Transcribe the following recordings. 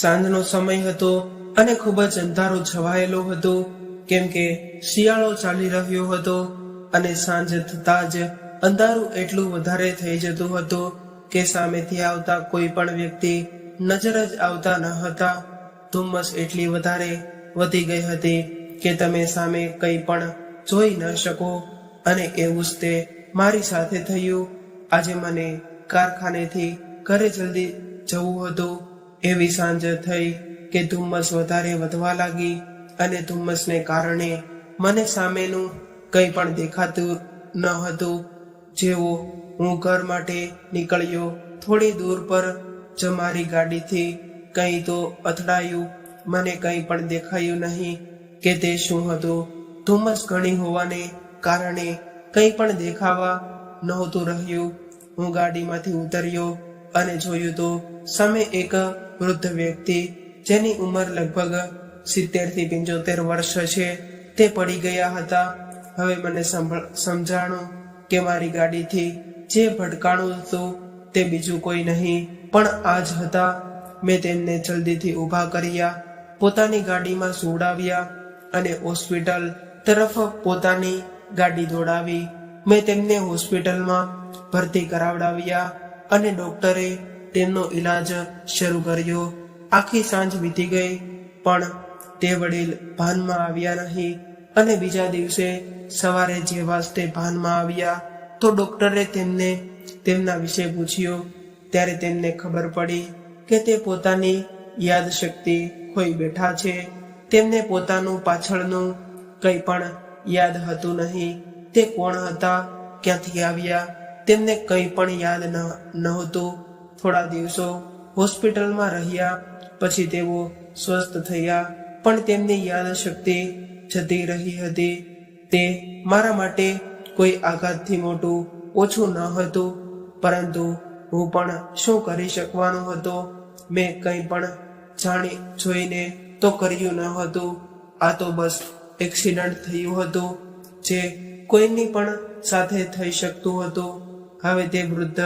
સાંજનો સમય હતો અને ખૂબ જ અંધારો છવાયેલો હતો, કેમ કે શિયાળો ચાલી રહ્યો હતો અને સાંજ થતાં જ અંધારું એટલું વધારે થઈ જતું હતું કે સામેથી આવતા કોઈ પણ વ્યક્તિ નજર જ આવતા ન હતા. ધુમ્મસ એટલી વધારે વધી ગઈ હતી કે તમે સામે કંઈ પણ જોઈ ન શકો અને એવું જ તે મારી સાથે થયું. આજે મને કારખાનેથી ઘરે જલ્દી જવું હતું. એવી સાંજ થઈ કે ધુમ્મસ વધારે વધવા લાગી અને ધુમ્મસને કારણે મને સામેનું કંઈ પણ દેખાતું ન હતું. જેવો હું ઘર માટે નીકળ્યો, થોડી દૂર પર જ મારી ગાડીથી કંઈ તો અથડાયું. મને કંઈ પણ દેખાયું નહીં કે તે શું હતું. ધુમ્મસ ઘણી હોવાને કારણે કંઈ પણ દેખાવા નહોતું રહ્યું. હું ગાડીમાંથી ઉતર્યો અને જોયું તો સામે એક વૃદ્ધ વ્યક્તિ, જેની ઉંમર લગભગ સિત્તેરથી પંચોતેર વર્ષ છે, તે પડી ગયા હતા. હવે મને સમજાણું કે મારી ગાડીથી જે ભટકાણું હતું, તે બીજું કોઈ નહીં. પણ આ જ હતા, મેં તેમને જલ્દીથી ઊભા કર્યા, પોતાની ગાડીમાં સુવડાવ્યા અને હોસ્પિટલ તરફ પોતાની ગાડી દોડાવી. મેં તેમને હોસ્પિટલમાં ભરતી કરાવડાવ્યા અને ડોક્ટરે તેમનો ઈલાજ શરૂ કર્યો. આખી સાંજ વીતી ગઈ, પણ તે વડીલ ભાનમાં આવ્યા નહીં અને બીજા દિવસે સવારે જેવા વાસ્તે ભાનમાં આવ્યા, તો ડૉક્ટરે તેમને તેમના વિશે પૂછ્યો. ત્યારે તેમને ખબર પડી કે તે પોતાની યાદશક્તિ ખોઈ બેઠા છે. તેમને પોતાનું પાછળનું કંઈ પણ યાદ હતું નહીં. તે કોણ હતા, ક્યાંથી આવ્યા, તેમને કંઈ પણ યાદ ન, નહોતું. થોડા દિવસો હોસ્પિટલમાં રહ્યા, પછી તેઓ સ્વસ્થ થયા, પણ તેમની યાદશક્તિ જતી રહી હતી. તે મારા માટે કોઈ આઘાતથી મોટું ઓછું ન હતું, પરંતુ હું પણ શું કરી શકવાનો હતો, મેં કંઈ પણ જાણી જોઈને તો કર્યું ન હતું. આ તો બસ એક્સિડન્ટ થયું હતું, જે કોઈની પણ સાથે થઈ શકતું હતું. હવે તે વૃદ્ધ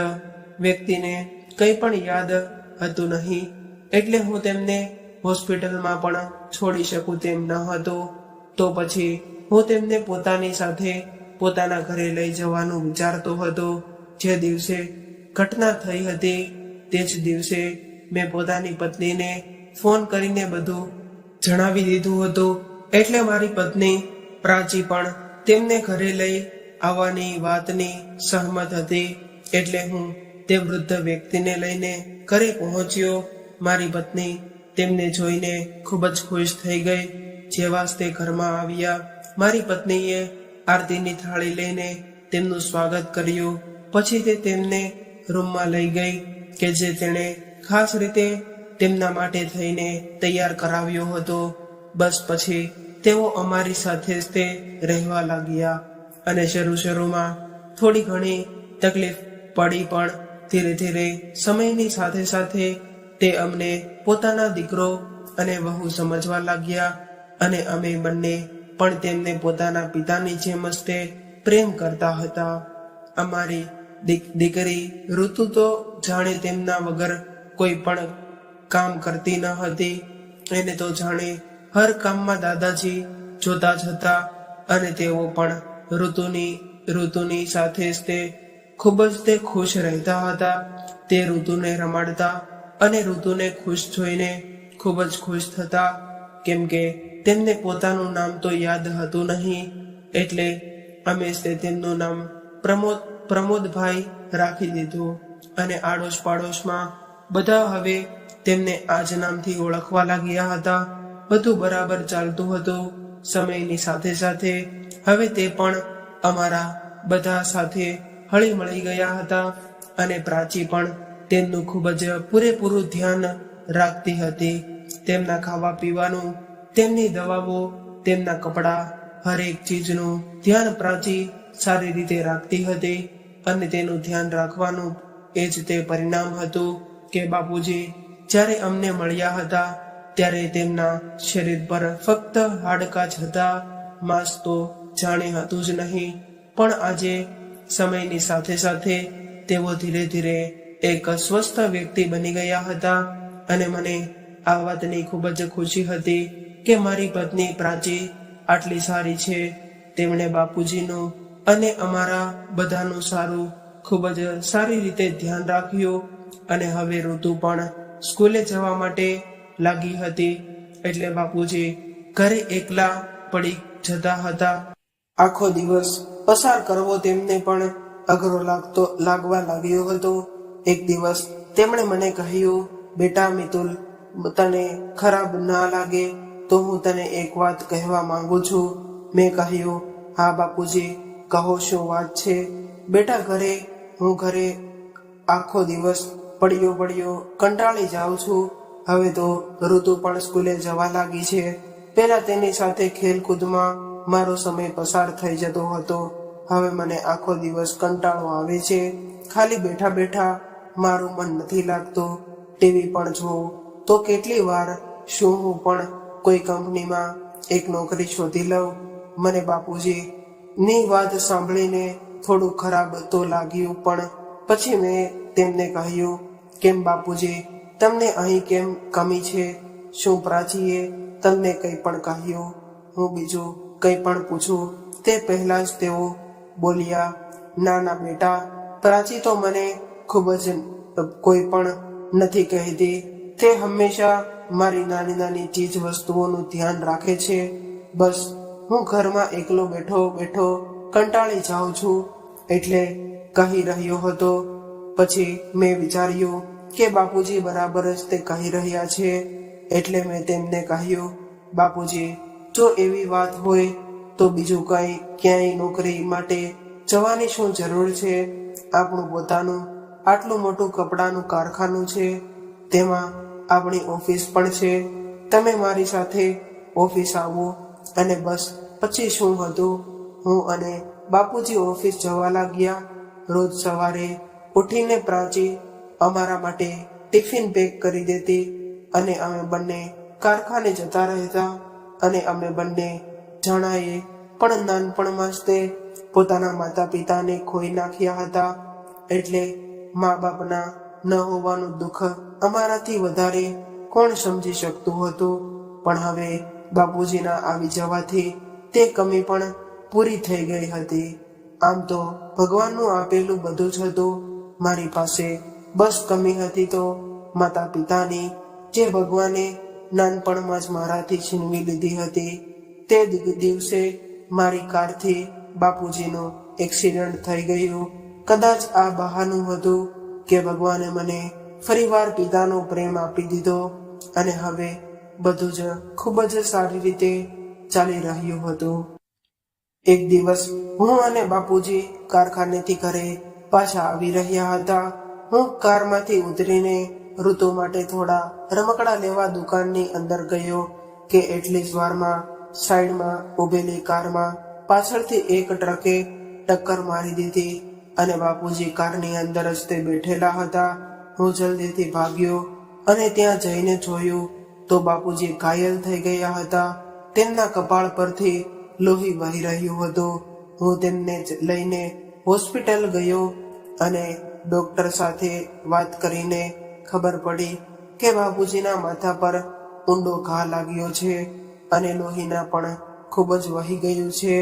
વ્યક્તિને કંઈ પણ યાદ હતું નહીં. એટલે હું તેમને હોસ્પિટલમાં પણ છોડી શકું તેમ ન હતું. તો પછી હું તેમને પોતાની સાથે પોતાના ઘરે લઈ જવાનું વિચારતો હતો. જે દિવસે ઘટના થઈ હતી, તે જ દિવસે મેં પોતાની પત્નીને ફોન કરીને બધું જણાવી દીધું હતું. એટલે મારી પત્ની પ્રાચી પણ તેમને ઘરે લઈ આવવાની વાતની સહમત હતી. એટલે હું તે વૃદ્ધ વ્યક્તિને લઈને ઘરે પહોંચ્યો. મારી પત્ની તેમને જોઈને ખૂબ જ ખુશ થઈ ગઈ. જ તે ઘરમાં આવ્યા. મારી પત્નીએ આરતીની થાળી લઈને તેમનું સ્વાગત કર્યું. પછી તે તેમને રૂમમાં લઈ ગઈ, કે જે તેણે ખાસ રીતે તેમના માટે થઈને તૈયાર કરાવ્યો હતો. બસ પછી તેઓ અમારી સાથે જ તે રહેવા લાગ્યા. અને શરૂ શરૂમાં થોડી ઘણી તકલીફ પડી પણ ધીરે ધીરે સમયની સાથે સાથે તે અમને પોતાના દીકરો અને વહુ સમજવા લાગ્યા અને અમે બંને પણ તેમને પોતાના પિતાની જેમ જ તે પ્રેમ કરતા હતા. અમારી દીકરી ઋતુ તો જાણે તેમના વગર કોઈ પણ કામ કરતી ન હતી. એને તો જાણે હર કામમાં દાદાજી જોતા જ હતા અને તેઓ પણ ઋતુની ઋતુની સાથે જ તે ખૂબ જ તે ખુશ રહેતા હતા. તે ઋતુને રમાડતા અને ઋતુને ખુશ જોઈને ખૂબ જ ખુશ થતા. કેમ કે તેમને પોતાનું નામ તો યાદ હતું નહીં. એટલે અમે તે તેમનું નામ પ્રમોદ, પ્રમોદભાઈ રાખી દીધું. અને આડોશ પાડોશમાં બધા હવે તેમને આ જ નામથી ઓળખવા લાગ્યા હતા. બધું બરાબર ચાલતું હતું સમયની સાથે સાથે. હવે તે પણ અમારા બધા સાથે હળી મળી ગયા હતા અને પ્રાચી પણ તેમનું ખૂબ જ પૂરેપૂરું ધ્યાન રાખતી હતી. તેમના ખાવા પીવાનું, તેમની દવાઓ, તેમના કપડાં, હરેક ચીજનું ધ્યાન પ્રાચી સારી રીતે રાખતી હતી અને તેનું ધ્યાન રાખવાનું એ જ તે પરિણામ હતું કે બાપુજી, જ્યારે અમને મળ્યા હતા, ત્યારે તેમના શરીર પર ફક્ત હાડકા જ હતા. માંસ તો જાણે હતું જ નહીં, પણ આજે સમયની સાથે સાથે તેઓ ધીરે ધીરે એક સ્વસ્થ વ્યક્તિ બની ગયા હતા અને મને આ વાતની ખૂબ જ ખુશી હતી કે મારી પત્ની પ્રાચી આટલી સારી છે. તેમણે બાપુજીનું અને અમારા બધાનું સારું, ખૂબ જ સારી રીતે ધ્યાન રાખ્યું અને હવે ઋતુ પણ સ્કૂલે જવા માટે લાગી હતી. એટલે બાપુજી ઘરે એકલા પડી જતા હતા. આખો દિવસ પસાર કરવો તેમને પણ અઘરો લાગતો, લાગવા લાગ્યો હતો. એક દિવસ તેમણે મને કહ્યું, બેટા મિતુલ, તને ખરાબ ના લાગે તો હું તને એક વાત કહેવા માંગુ છું. મેં કહ્યું, હા બાપુજી, કહો શું વાત છે? બેટા ઘરે, હું ઘરે આખો દિવસ પડ્યો પડ્યો કંટાળી જાઉં છું. હવે તો ઋતુ પણ સ્કૂલે જવા લાગી છે. પહેલા તેની સાથે ખેલકૂદમાં મારો સમય પસાર થઈ જતો હતો. હવે મને આખો દિવસ કંટાળો આવે છે. ખાલી બેઠા બેઠા મારું મન નથી લાગતું. ટીવી પણ જોઉં તો કેટલી વાર શું હું પણ કોઈ કંપનીમાં એક નોકરી શોધી લઉં? મને બાપુજી ની વાત સાંભળીને થોડું ખરાબ તો લાગ્યું, પણ પછી મેં તેમને કહ્યું, કેમ બાપુજી, તમને અહીં કેમ કમી છે? શું પ્રાચીએ તમને કંઈ પણ કહ્યું? હું બીજું કંઈ પણ પૂછું, તે પહેલાં જ તેઓ બોલ્યા ના ના બેટા, પ્રાચી તો મને ખૂબ જ કોઈ પણ નથી કહેતી. તે હંમેશા મારી નાની નાની ચીજ વસ્તુઓનું ધ્યાન રાખે છે. બસ, હું ઘરમાં એકલો બેઠો બેઠો કંટાળી જાઉં છું. એટલે કહી રહ્યો હતો. પછી મેં વિચાર્યું કે બાપુજી બરાબર જ તે કહી રહ્યા છે. એટલે મેં તેમને કહ્યું, બાપુજી જો એવી વાત હોય, તો બીજું કાંઈ ક્યાંય નોકરી માટે જવાની શું જરૂર છે? આપણું પોતાનું આટલું મોટું કપડાનું કારખાનું છે, તેમાં આપણી ઓફિસ પણ છે. તમે મારી સાથે ઓફિસ આવો અને બસ, પછી શું હતું? હું અને બાપુજી ઓફિસ જવા લાગ્યા. રોજ સવારે ઉઠીને પ્રાચી અમારા માટે ટિફિન પેક કરી દેતી અને અમે બંને કારખાને જતા રહેતા. અને અમે બંને જણાએ પણ નાનપણમાં જ તે પોતાના માતા પિતાને ખોઈ નાખ્યા હતા. એટલે મા બાપના ન હોવાનું દુઃખ અમારાથી વધારે કોણ સમજી શકતું હતું? પણ હવે બાપુજીના આવી જવાથી તે કમી પણ પૂરી થઈ ગઈ હતી. આમ તો ભગવાનનું આપેલું બધું જ હતું. મારી પાસે બસ કમી હતી તો માતા પિતાની જે ભગવાને નાનપણમાં જ મારાથી છીનવી લીધી હતી. તે દિવસે મારી કારથી બાપુજીનું એક્સિડન્ટ થઈ ગયું. કદાચ આ બહાનું હતું કે ભગવાને મને ફરીવાર પિતાનો પ્રેમ આપી દીધો અને હવે બધું જ ખૂબ જ સારી રીતે ચાલી રહ્યું હતું. એક દિવસ હું અને બાપુજી કારખાનેથી ઘરે પાછા આવી રહ્યા હતા. હું કારમાંથી ઉતરીને ઋતુ માટે થોડા રમકડા લેવા દુકાનની અંદર ગયો કે એટલી જ વારમાં સાઈડમાં ઊભેલી કારમાં પાછળથી એક ટ્રકે ટક્કર મારી દીધી અને બાપુજી કારની અંદર જ તે બેઠેલા હતા. હું જલ્દીથી ભાગ્યો અને ત્યાં જઈને જોયું તો બાપુજી ઘાયલ થઈ ગયા હતા. તેમના કપાળ પરથી લોહી વહી રહ્યું હતું. હું તેમને લઈને હોસ્પિટલ ગયો અને ડોક્ટર સાથે વાત કરીને ખબર પડી કે બાપુજીના માથા પર ઊંડો ઘા લાગ્યો છે અને લોહીના પણ ખૂબ જ વહી ગયું છે.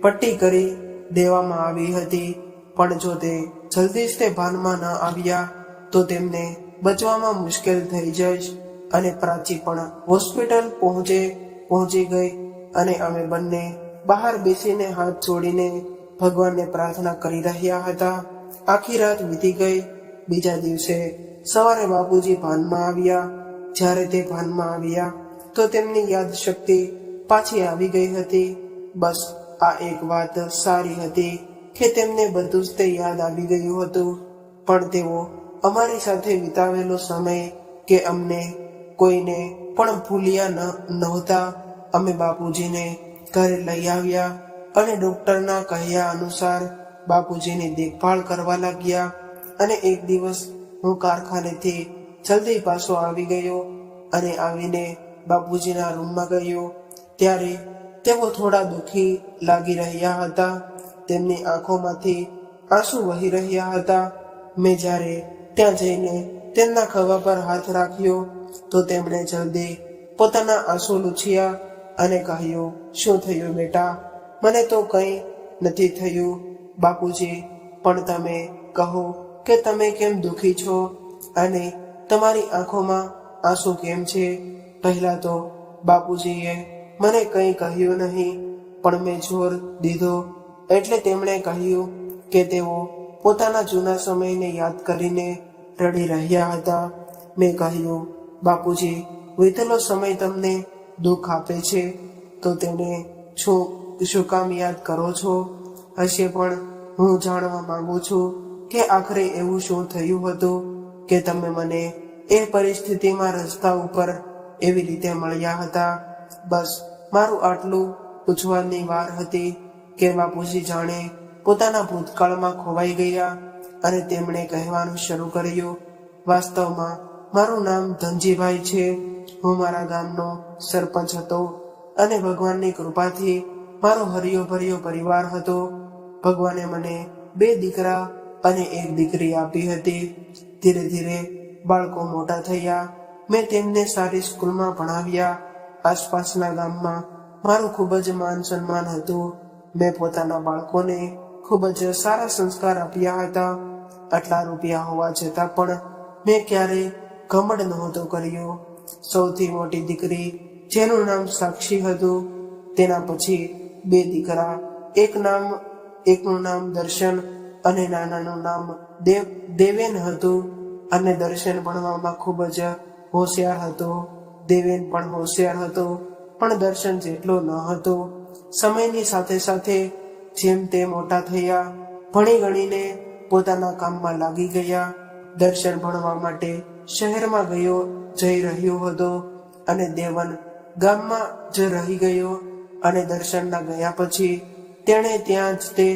પટ્ટી કરી દેવામાં આવી હતી. પણ જો તે જલ્દી જ તે ભાનમાં ન આવ્યા, તો તેમને બચવામાં મુશ્કેલ થઈ જઈશ અને પ્રાચી પણ હોસ્પિટલ પહોંચે, પહોંચી ગઈ અને અમે બંને બહાર બેસીને હાથ જોડીને ભગવાનને પ્રાર્થના કરી રહ્યા હતા. આખી રાત વીતી ગઈ બીજા દિવસે સવારે બાપુજી ભાનમાં આવ્યા. જ્યારે તે ભાનમાં આવ્યા, તો તેમની યાદ શક્તિ પાછી આવી ગઈ હતી. બસ આ એક વાત સારી હતી કે તેમને બધું જ તે યાદ આવી ગયું હતું. પણ તેઓ અમારી સાથે વિતાવેલો સમય કે અમને કોઈને પણ ભૂલ્યા ન, નહોતા. અમે બાપુજીને ઘરે લઈ આવ્યા અને ડૉક્ટરના કહ્યા અનુસાર બાપુજીની દેખભાળ કરવા લાગ્યા. અને એક દિવસ હું કારખાનેથી જલ્દી પાછો આવી ગયો અને આવીને બાપુજીના રૂમમાં ગયો. ત્યારે તેઓ થોડા દુઃખી લાગી રહ્યા હતા. તેમની આંખોમાંથી આંસુ વહી રહ્યા હતા. મેં જ્યારે ત્યાં જઈને તેમના ખભા પર હાથ રાખ્યો, તો તેમણે જલ્દી પોતાના આંસુ લૂછ્યા અને કહ્યું, શું થયું બેટા? મને તો કંઈ નથી થયું. બાપુજી, પણ તમે કહો. કે તમે કેમ દુઃખી છો અને તમારી આંખોમાં આંસુ કેમ છે? પહેલા તો બાપુજીએ મને કંઈ કહ્યું નહીં, પણ મેં જોર દીધો. એટલે તેમણે કહ્યું કે તેઓ પોતાના જૂના સમયને યાદ કરીને રડી રહ્યા હતા. મેં કહ્યું, બાપુજી, વીતેલો સમય તમને દુઃખ આપે છે, તો તેને શું શું કામ યાદ કરો છો? હશે પણ હું જાણવા માંગુ છું કે આખરે એવું શું થયું હતું કે તમે મને એ પરિસ્થિતિમાં રસ્તા ઉપર એવી રીતે મળ્યા હતા? બસ, મારું આટલું પૂછવાની વાર હતી કે બાપુજી જાણે પોતાના ભૂતકાળમાં ખોવાઈ ગયા અને તેમણે કહેવાનું શરૂ કર્યું, વાસ્તવમાં મારું નામ ધનજીભાઈ છે. હું મારા ગામનો સરપંચ હતો અને ભગવાનની કૃપાથી મારો હરિયો ભર્યો પરિવાર હતો. ભગવાને મને બે દીકરા અને એક દીકરી આપી હતી. ધીરે ધીરે બાળકો મોટા થયા. મેં તેમને સારી સ્કૂલમાં ભણાવ્યા. આસપાસના ગામમાં મારું ખૂબ જ માન સન્માન હતું. મેં પોતાના બાળકોને ખૂબ જ સારા સંસ્કાર આપ્યા હતા. આટલા રૂપિયા હોવા છતાં પણ મેં ક્યારેય ઘમંડ નહોતો કર્યો. સૌથી મોટી દીકરી, જેનું નામ સાક્ષી હતું, તેના પછી બે દીકરા, એક નામ, એકનું નામ દર્શન અને નાનાનું નામ દેવ, દેવેન હતું અને દર્શન ભણવામાં ખૂબ જ હોશિયાર હતો. દેવેન પણ હોશિયાર હતો, પણ દર્શન જેટલો ન હતો. સમયની સાથે સાથે જેમ તે મોટા થયા, ભણી ગણીને પોતાના કામમાં લાગી ગયા. દર્શન ભણવા માટે શહેરમાં ગયો, જઈ રહ્યો હતો અને દેવન ગામમાં જ રહી ગયો અને દર્શનના ગયા પછી તેણે ત્યાં જ તે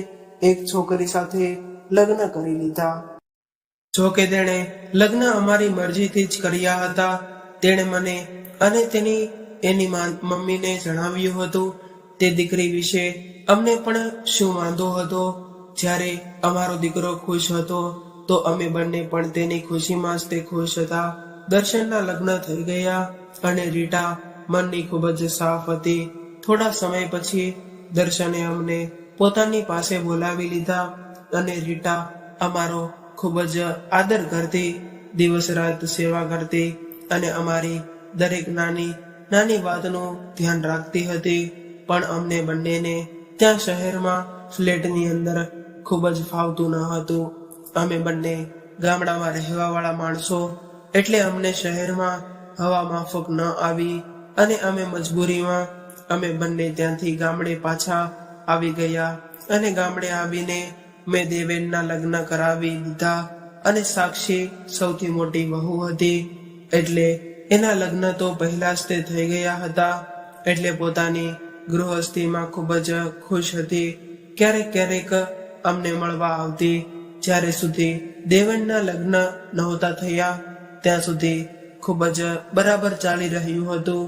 એક છોકરી સાથે લગ્ન કરી લીધા. જો કે તેણે લગ્ન અમારી મરજીથી જ કર્યા હતા. તેણે મને અને તેની એની મમ્મીને જણાવ્યું હતું તે દીકરી વિશે અમને પણ શું વાંધો હતો? જ્યારે અમારો દીકરો ખુશ હતો, તો અમે બંને પણ તેની ખુશીમાં જ તે ખુશ હતા. દર્શનના લગ્ન થઈ ગયા અને રીટા મનની ખૂબ જ સાફ હતી. થોડા સમય પછી દર્શને અમને પોતાની પાસે બોલાવી લીધા અને રીટા અમારો ખૂબ જ આદર કરતી, દિવસ રાત સેવા કરતી અને અમારી દરેક નાની નાની વાતનું ધ્યાન રાખતી હતી. પણ અમને બંનેને ત્યાં શહેરમાં ફ્લેટની અંદર ખૂબ જ ફાવતું ન હતું. અમે બંને ગામડામાં રહેવાવાળા માણસો એટલે અમને શહેરમાં હવા માફક ન આવી અને અમે મજબૂરીમાં અમે બંને ત્યાંથી ગામડે પાછા આવી ગયા અને ગામડે આવીને મેં દેવેનના લગ્ન કરાવી દીધા અને સાક્ષી સૌથી મોટી વહુ હતી. એટલે એના લગ્ન તો પહેલા જ તે થઈ ગયા હતા. એટલે પોતાની ગૃહસ્થીમાં ખૂબ જ ખુશ હતી. ક્યારેક ક્યારેક અમને મળવા આવતી. જ્યારે સુધી દેવનના લગ્ન નહોતા થયા, ત્યાં સુધી ખૂબ જ બરાબર ચાલી રહ્યું હતું.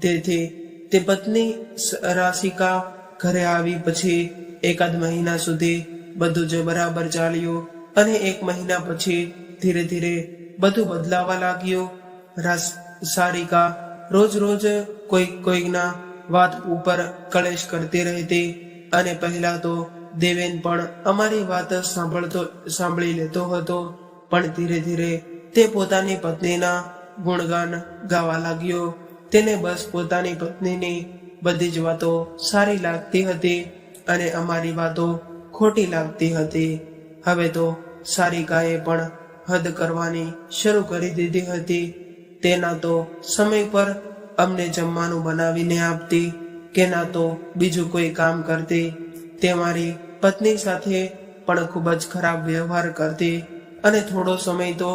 તેથી તે પત્ની રાશિકા ઘરે આવી પછી એકાદ મહિના સુધી બધું જ બરાબર ચાલ્યું અને એક મહિના પછી ધીરે ધીરે બધું બદલાવા લાગ્યું. રાસ સારિકા રોજ રોજ કોઈક કોઈકના વાત ઉપર કલેશ કરતી રહેતી અને પહેલા તો દેવેન પણ અમારી વાત સાંભળતો સાંભળી લેતો હતો, પણ ધીરે ધીરે તે પોતાની પત્નીના ગુણગાન ગાવા લાગ્યો. તેને બસ પોતાની પત્નીની બધી જ વાતો સારી લાગતી હતી અને અમારી વાતો ખોટી લાગતી હતી. હવે તો સારિકાએ પણ હદ કરવાની શરૂ કરી દીધી હતી. તેના તો સમય પર અમને જમવાનું બનાવીને આપતી કે ના તો બીજું કોઈ કામ કરતી. તે મારી પત્ની સાથે પણ ખૂબ જ ખરાબ વ્યવહાર કરતી અને થોડો સમય તો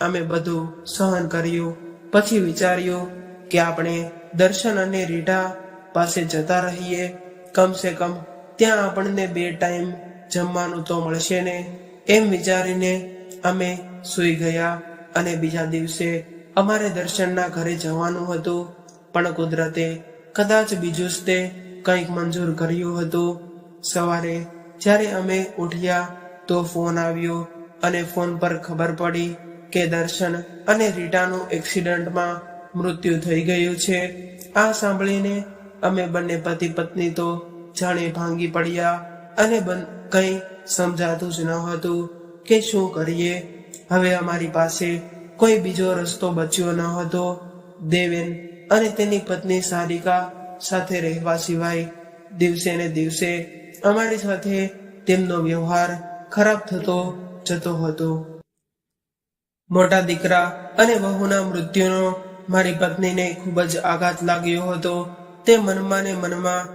અમે બધું સહન કર્યું. પછી વિચાર્યું કે આપણે દર્શન અને રીઢા પાસે જતા રહીએ કમસે કમ ત્યાં આપણને બે ટાઈમ જમવાનું તો મળશે ને. એમ વિચારીને અમે સૂઈ ગયા અને બીજા દિવસે અમારે દર્શનના ઘરે જવાનું હતું, પણ કુદરતે કદાચ બીજું જ તે કંઈક મંજૂર કર્યું હતું. સવારે જ્યારે અમે ઉઠ્યા તો ફોન આવ્યો અને ફોન પર ખબર પડી કે દર્શન અને રીટાનું એક્સિડન્ટમાં મૃત્યુ થઈ ગયું છે. આ સાંભળીને અમે બંને પતિ પત્ની તો જાણે ભાંગી પડ્યા અને કંઈ સમજાતું જ ન હતું કે શું કરીએ. હવે અમારી પાસે કોઈ બીજો રસ્તો બચ્યો ન હતો. દેવેન અને તેની પત્ની સારિકા સાથે રહેવા સિવાય દિવસે ને દિવસે અમારી સાથે તેમનો વ્યવહાર ખરાબ થતો જતો હતો. મોટા દીકરા અને વહુના મૃત્યુનો મારી પત્નીને ખૂબ જ આઘાત લાગ્યો હતો. તે મનમાં ને મનમાં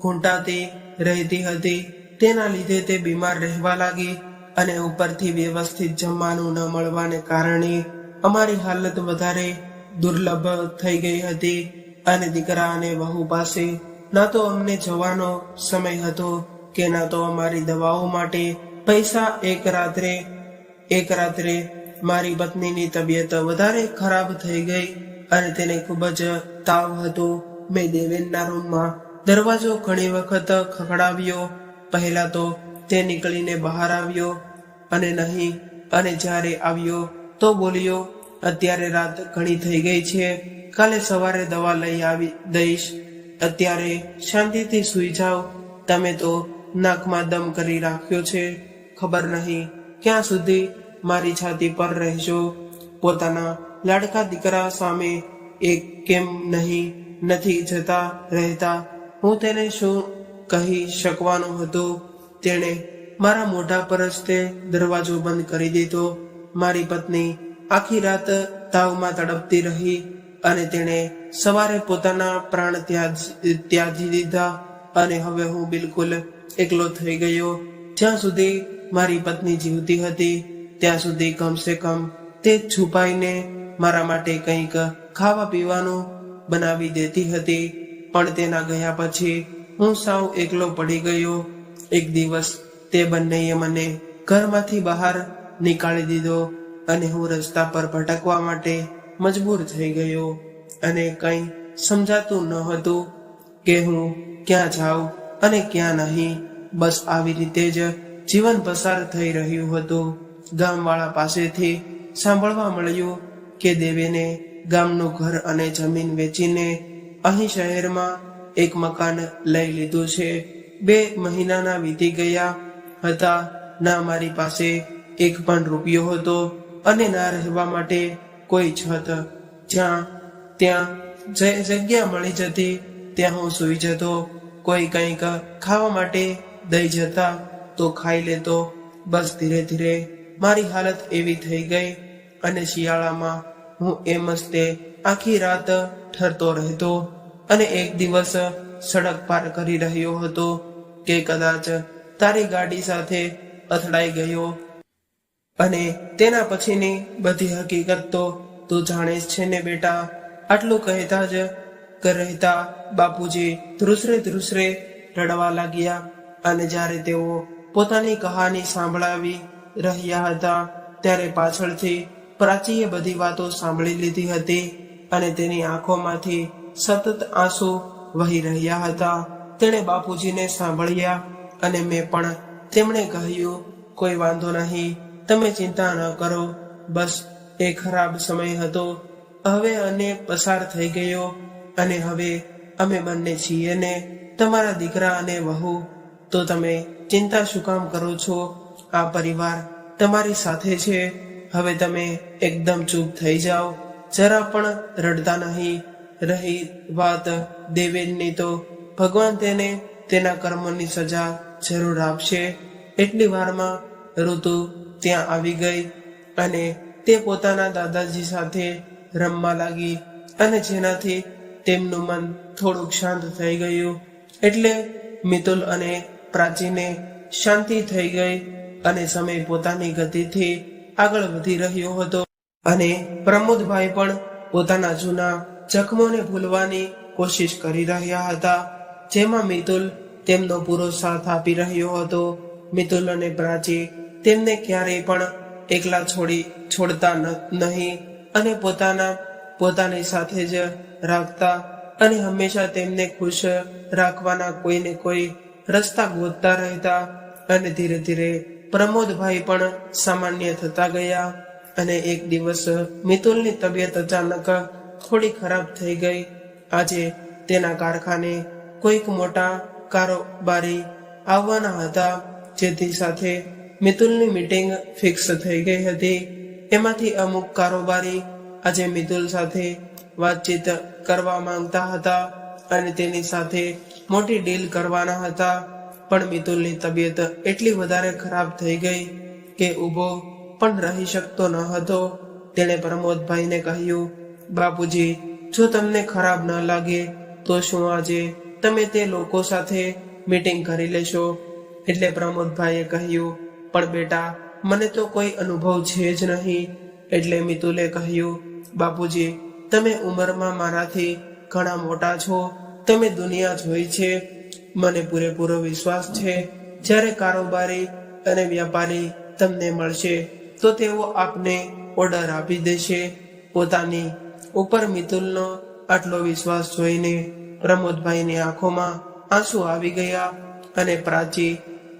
ઘૂંટાતી રહેતી હતી. તેના લીધે તે બીમાર રહેવા લાગી અને ઉપરથી વ્યવસ્થિત જમવાનું ન મળવાને કારણે અમારી હાલત વધારે દુર્લભ થઈ ગઈ હતી અને દીકરા અને વહુ પાસે ના તો અમને જવાનો સમય હતો કે ના તો અમારી દવાઓ માટે પૈસા એક રાત્રે એક રાત્રે મારી પત્નીની તબિયત વધારે ખરાબ થઈ ગઈ અને તેને ખૂબ જ તાવ હતો. મેં દેવેનના રૂમમાં દરવાજો ઘણી વખત ખખડાવ્યો. પહેલા તો તે નીકળીને બહાર આવ્યો અને નહીં, અને જ્યારે આવ્યો તો બોલ્યો, અત્યારે રાત ઘણી થઈ ગઈ છે, કાલે સવારે દવા લઈ આવી દઈશ. અત્યારે શાંતિથી સૂઈ જાઓ. તમે તો નાકમાં દમ કરી રાખ્યો છે. ખબર નહીં ક્યાં સુધી મારી છાતી પર રહેજો પોતાના લાડકા દીકરા સામે એક કેમ નહીં નથી જતા રહેતા. હું તેને શું કહી શકવાનું હતું? તેણે મારા મોઢા પર તે દરવાજો બંધ કરી દીધો. મારી પત્ની આખી રાત તાવમાં તડપતી રહી અને તેણે સવારે પોતાના પ્રાણ ત્યાજી દીધા અને હવે હું બિલકુલ એકલો થઈ ગયો. જ્યાં સુધી મારી પત્ની જીવતી હતી, ત્યાં સુધી કમસે કમ તે છુપાઈને મારા માટે કંઈક ખાવા પીવાનું બનાવી દેતી હતી. પણ તેના ગયા પછી હું સાવ એકલો પડી ગયો. એક દિવસ તે બંનેએ મને ઘરમાંથી બહાર નીકાળી દીધો અને હું રસ્તા પર ભટકવા માટે મજબૂર થઈ ગયો અને કંઈ સમજાતું ન હતું કે હું ક્યાં જાઉં અને ક્યાં નહીં. બસ આવી રીતે જ જીવન પસાર થઈ રહ્યું હતું. ગામવાળા પાસેથી સાંભળવા મળ્યું કે દેવેને ગામનું ઘર અને જમીન વેચીને અહીં શહેરમાં એક મકાન લઈ લીધું છે. બે મહિનાના વીતી ગયા હતા. ના મારી પાસે એક પણ રૂપિયો હતો અને ના રહેવા માટે કોઈ છત જ્યાં ત્યાં જે જગ્યા મળી જતી, ત્યાં હું સૂઈ જતો. કોઈ કંઈક ખાવા માટે દઈ જતા તો ખાઈ લેતો. બસ ધીરે ધીરે મારી હાલત એવી થઈ ગઈ અને શિયાળામાં હું એ મસ્તે આખી રાત ઠરતો રહેતો અને એક દિવસ સડક પાર કરી રહ્યો હતો કે કદાચ તારી ગાડી સાથે અથડાઈ ગયો. અને તેના પછીની બધી હકીકત તો તું જાણે છે ને બેટા. આટલું કહેતા જ રહેતા બાપુજી ધ્રુસરે ધ્રુસરે રડવા લાગ્યા અને જ્યારે તેઓ પોતાની કહાની સાંભળાવી રહ્યા હતા, ત્યારે પાછળથી પ્રાચીએ બધી વાતો સાંભળી લીધી હતી અને તેની આંખોમાંથી સતત આંસુ વહી રહ્યા હતા. તેણે બાપુજીને સાંભળ્યા અને મેં પણ તેમણે કહ્યું, કોઈ વાંધો નહીં, તમે ચિંતા ન કરો. બસ, એ ખરાબ સમય હતો. હવે અને પસાર થઈ ગયો અને હવે અમે બંને છીએ ને તમારા દીકરા અને વહુ. તો તમે ચિંતા શું કામ કરો છો? આ પરિવાર તમારી સાથે છે. હવે તમે એકદમ ચૂપ થઈ જાઓ. જરા પણ રડતા નહીં. રહી વાત દેવેનની તો ભગવાન તેને તેના કર્મોની સજા જરૂર આપશે. એટલી વારમાં ઋતુ ત્યાં આવી ગઈ અને તે પોતાના દાદાજી સાથે રમવા લાગી અને જેનાથી તેમનું મન થોડુંક શાંત થઈ ગયું. એટલે મિતુલ અને પ્રાચીને શાંતિ થઈ ગઈ અને સમય પોતાની ગતિથી આગળ વધી રહ્યો હતો અને પ્રમોદભાઈ પણ પોતાના જૂના જખમોને ભૂલવાની કોશિશ કરી રહ્યા હતા, જેમાં મિતુલ તેમનો પૂરો સાથ આપી રહ્યો હતો. મિતુલ અને પ્રાચી તેમને ક્યારેય પણ એકલા છોડી છોડતા નહીં અને પોતાના, પોતાની સાથે જ રાખતા અને હંમેશા તેમને ખુશ રાખવાના કોઈને કોઈ રસ્તા ગોતતા રહેતા અને ધીરે ધીરે પ્રમોદભાઈ પણ સામાન્ય થતા ગયા અને એક દિવસ મિતુલની તબિયત અચાનક થોડી ખરાબ થઈ ગઈ. આજે તેના કારખાને કોઈક મોટા કારોબારી આવવાના હતા, જેથી સાથે મિતુલની મીટિંગ ફિક્સ થઈ ગઈ હતી. એમાંથી અમુક કારોબારી આજે મિતુલ સાથે વાતચીત કરવા માંગતા હતા અને તેની સાથે મોટી ડીલ કરવાના હતા. પણ મિતુલની તબિયત એટલી વધારે ખરાબ થઈ ગઈ કે ઊભો પણ રહી શકતો ન હતો. તેણે પ્રમોદભાઈને કહ્યું, બાપુજી, જો તમને ખરાબ ન લાગે, તો શું આજે તમે તે લોકો સાથે મીટિંગ કરી લેશો? એટલે પ્રમોદભાઈએ કહ્યું, પણ બેટા, મને તો કોઈ અનુભવ છે જ નહીં. એટલે મિતુલે કહ્યું, બાપુજી, તમે ઉંમરમાં મારાથી ઘણા મોટા છો. તમે દુનિયા જોઈ છે. મને પૂરેપૂરો વિશ્વાસ છે. જ્યારે કારોબારી અને વ્યાપારી તમને મળશે, તો તેઓ આપને ઓર્ડર આપી દેશે. પોતાની ઉપર મિતુલનો આટલો વિશ્વાસ જોઈને પ્રમોદભાઈની આંખોમાં આંસુ આવી ગયા અને પ્રાચી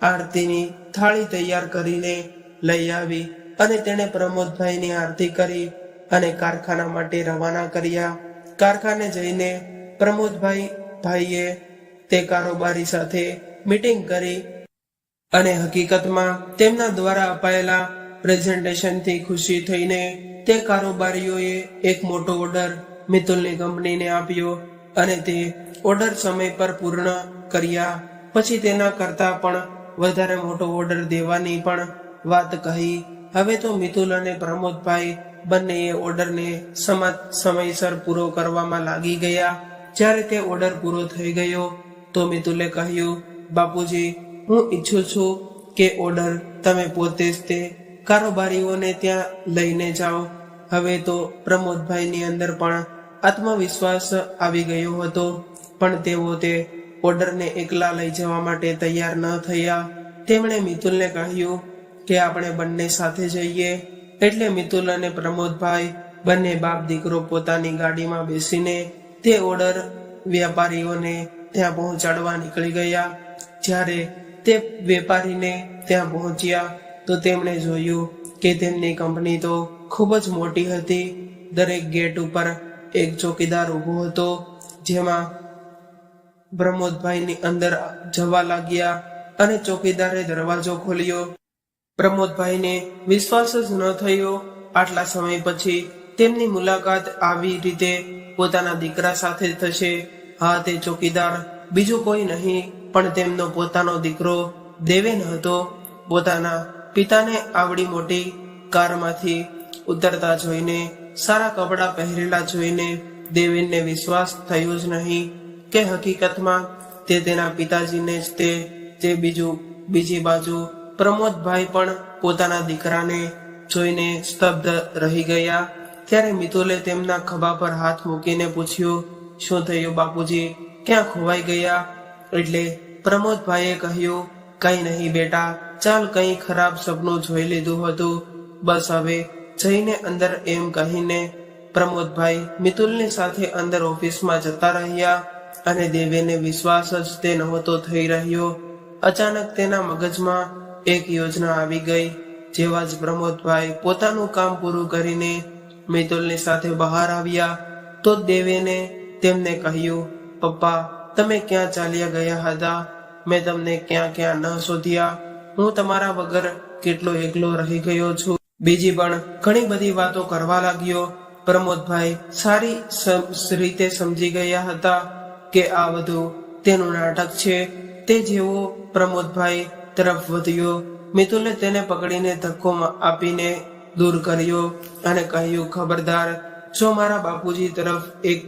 આરતીની થાળી તૈયાર કરીને લઈ આવી અને તેણે પ્રમોદભાઈની આરતી કરી અને કારખાના માટે રવાના કર્યા. કારખાને જઈને પ્રમોદભાઈ ભાઈએ તે કારોબારી સાથે મીટિંગ કરી અને હકીકતમાં તેમના દ્વારા અપાયેલા પ્રેઝન્ટેશનથી ખુશી થઈને તે કારોબારીઓએ એક મોટો ઓર્ડર મિતુલની કંપનીને આપ્યો અને તે ઓર્ડર સમય પર પૂર્ણ કર્યા. પછી તેના કરતા પણ વધારે મોટો ઓર્ડર દેવાની પણ વાત કહી. હવે તો મિતુલ અને પ્રમોદભાઈ બંનેએ ઓર્ડરને સમા સમયસર પૂરો કરવામાં લાગી ગયા. જ્યારે તે ઓર્ડર પૂરો થઈ ગયો તો મિતુલે કહ્યું, બાપુજી, હું ઈચ્છું છું કે ઓર્ડર તમે પોતે જ તે કારોબારીઓને ત્યાં લઈને જાઓ. હવે તો પ્રમોદભાઈની અંદર પણ આત્મવિશ્વાસ આવી ગયો હતો, પણ તેઓ તે ઓર્ડરને એકલા લઈ જવા માટે તૈયાર ન થયા. તેમણે મિતુલને કહ્યું કે આપણે બંને સાથે જઈએ. એટલે મિતુલ અને પ્રમોદભાઈ બંને બાપ દીકરો પોતાની ગાડીમાં બેસીને તે ઓર્ડર વેપારીઓને ત્યાં પહોંચાડવા નીકળી ગયા. જ્યારે તે વેપારીને ત્યાં પહોંચ્યા, તો તેમણે જોયું કે તેમની કંપની તો ખૂબ જ મોટી હતી. દરેક ગેટ ઉપર એક ચોકીદાર ઊભો હતો, જેમાં પ્રમોદભાઈની અંદર જવા લાગ્યા અને ચોકીદારે દરવાજો ખોલ્યો. પ્રમોદભાઈને વિશ્વાસ જ ન થયો. આટલા સમય પછી તેમની મુલાકાત આવી રીતે પોતાના દીકરા સાથે થશે. હા, તે ચોકીદાર. બીજું કોઈ નહીં, પણ તેમનો પોતાનો દીકરો દેવેન હતો. પોતાના પિતાને આવડી મોટી કારમાંથી ઉતરતા જોઈને, સારા કપડાં પહેરેલા જોઈને દેવેનને વિશ્વાસ થયો જ નહીં કે હકીકતમાં તે તેના પિતાજીને જ તે જે બીજું, બીજી બાજુ પ્રમોદભાઈ પણ પોતાના દીકરાને જોઈને સ્તબ્ધ રહી ગયા. ત્યારે મિતુલે તેમના ખભા પર હાથ મૂકીને પૂછ્યું શું થયું બાપુજી? ક્યાં ખોવાઈ ગયા? એટલે પ્રમોદભાઈએ કહ્યું, કઈ નહીં બેટા, ચાલ કઈ ખરાબ સપનું જોઈ લીધું હતું. બસ હવે જઈને અંદર એમ કહીને પ્રમોદભાઈ મિતુલની સાથે અંદર ઓફિસમાં જતા રહ્યા અને દેવેને વિશ્વાસ જ તે નહોતો થઈ રહ્યો. અચાનક તેના મગજમાં એક યોજના આવી ગઈ, જેવા જ પ્રમોદભાઈ પોતાનું કામ પૂરું કરીને મિતુલની સાથે બહાર આવ્યા. તો દેવેને તેમને કહ્યું, પપ્પા, તમે ક્યાં ચાલ્યા ગયા હતા? મેં તમને ક્યાં ક્યાં ન શોધ્યા? હું તમારા વગર કેટલો એકલો રહી ગયો છું. બીજી પણ ઘણી બધી વાતો કરવા લાગ્યો. પ્રમોદભાઈ સારી રીતે સમજી ગયા હતા કે આ બધું તેનું નાટક છે. તે જેવો પ્રમોદભાઈ તરફ વધ્યો. મિતુલે તેને પકડીને ધક્કો આપીને દૂર કર્યો અને કહ્યું, ખબરદાર જો મારા બાપુજી તરફ એક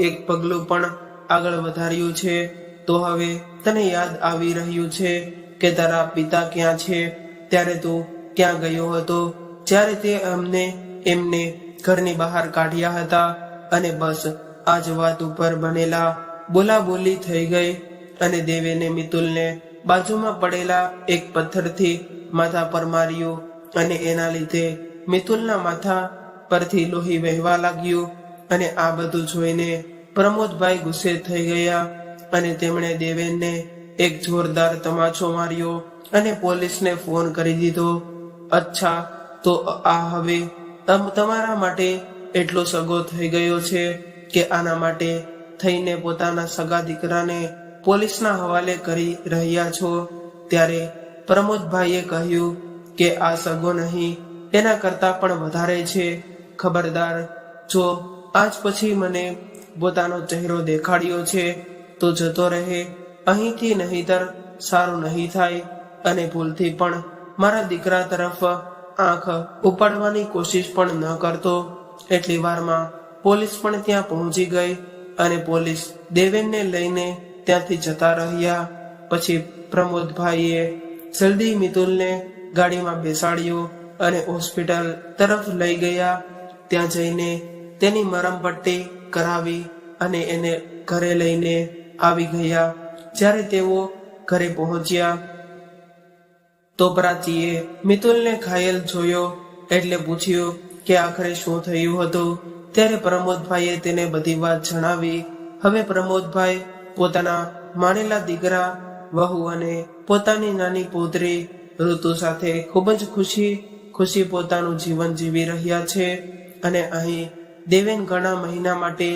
એક પગલું પણ આગળ વધાર્યું છે, તો હવે તને યાદ આવી રહ્યું છે કે તારા પિતા ક્યાં છે? ત્યારે તું ક્યાં ગયો હતો? જ્યારે તે અમને, એમને ઘરની બહાર કાઢ્યા હતા અને બસ આ જ વાત ઉપર બનેલા બોલાબોલી થઈ ગઈ અને દેવેને મિતુલને બાજુમાં પડેલા એક પથ્થરથી માથા પર માર્યું અને એના લીધે મિતુલના માથા પરથી લોહી વહેવા લાગ્યું અને આ બધું જોઈને પ્રમોદભાઈ ગુસ્સે થઈ ગયા અને તેમણે દેવેનને એક જોરદાર તમાચો માર્યો અને પોલીસને ફોન કરી દીધો, અચ્છા, તો આ હવે તમ, તમારા માટે એટલો સગો થઈ ગયો છે કે આના માટે થઈને પોતાના સગા દીકરાને પોલીસના હવાલે કરી રહ્યા છો? ત્યારે પ્રમોદભાઈએ કહ્યું કે આ સગો નહીં એના કરતાં પણ વધારે છે. ખબરદાર. જો આજ પછી મને પોતાનો ચહેરો દેખાડ્યો છે, તો જતો રહે. અહીંથી નહીતર સારું નહીં થાય અને ભૂલથી પણ મારા દીકરા તરફ આંખ ઉપાડવાની કોશિશ પણ ન કરતો. એટલી વારમાં પોલીસ પણ ત્યાં પહોંચી ગઈ અને પોલીસ દેવેનને લઈને ત્યાંથી જતા રહ્યા. પછી પ્રમોદભાઈએ જલ્દી મિતુલને ગાડીમાં બેસાડ્યો અને હોસ્પિટલ તરફ લઈ ગયા. ત્યાં જઈને તેની મરમપટ્ટી કરાવી અને એને ઘરે લઈને આવી ગયા. જ્યારે તેઓ ઘરે પહોંચ્યા, તો પ્રાચીએ મિતુલને ઘાયલ જોયો એટલે પૂછ્યું કે આખરે શું થયું હતું? ત્યારે પ્રમોદભાઈએ તેને બધી વાત જણાવી. હવે પ્રમોદભાઈ પોતાના માનેલા દીકરા, વહુ અને પોતાની નાની પોતરી ઋતુ સાથે ખૂબ જ ખુશી ખુશી પોતાનું જીવન જીવી રહ્યા છે. અને અહીં દેવેન ઘણા મહિના માટે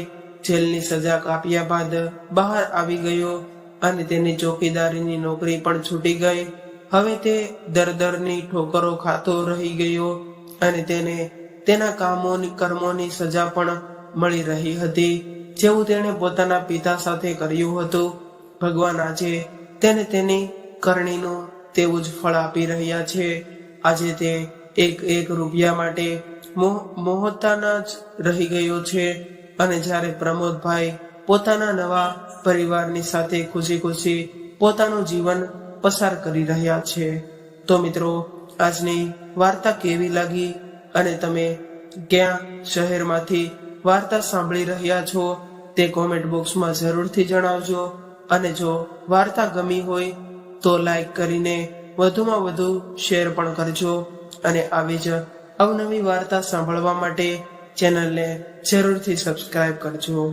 જેલની સજા કાપ્યા બાદ બહાર આવી ગયો અને તેની ચોકીદારીની નોકરી પણ છૂટી ગઈ. હવે તે દરદરની ઠોકરો ખાતો રહી ગયો અને તેને તેના કામોની કર્મોની સજા પણ મળી રહી હતી, જેવું તેણે પોતાના પિતા સાથે કર્યું હતું. ભગવાન આજે તેને તેની કરણીનું તેવું જ ફળ આપી રહ્યા છે. આજે તે એક એક રૂપિયા માટે મોહતાના જ રહી ગયો છે અને જ્યારે પ્રમોદભાઈ પોતાના નવા પરિવારની સાથે ખુશી ખુશી પોતાનું જીવન પસાર કરી રહ્યા છે. તો મિત્રો, આજની વાર્તા કેવી લાગી અને તમે ક્યાં શહેરમાંથી વાર્તા સાંભળી રહ્યા છો તે કોમેન્ટ બોક્સમાં જરૂરથી જણાવજો અને જો વાર્તા ગમી હોય તો લાઈક કરીને વધુમાં વધુ શેર પણ કરજો અને આવી જ અવનવી વાર્તા સાંભળવા માટે ચેનલને જરૂરથી સબસ્ક્રાઇબ કરજો.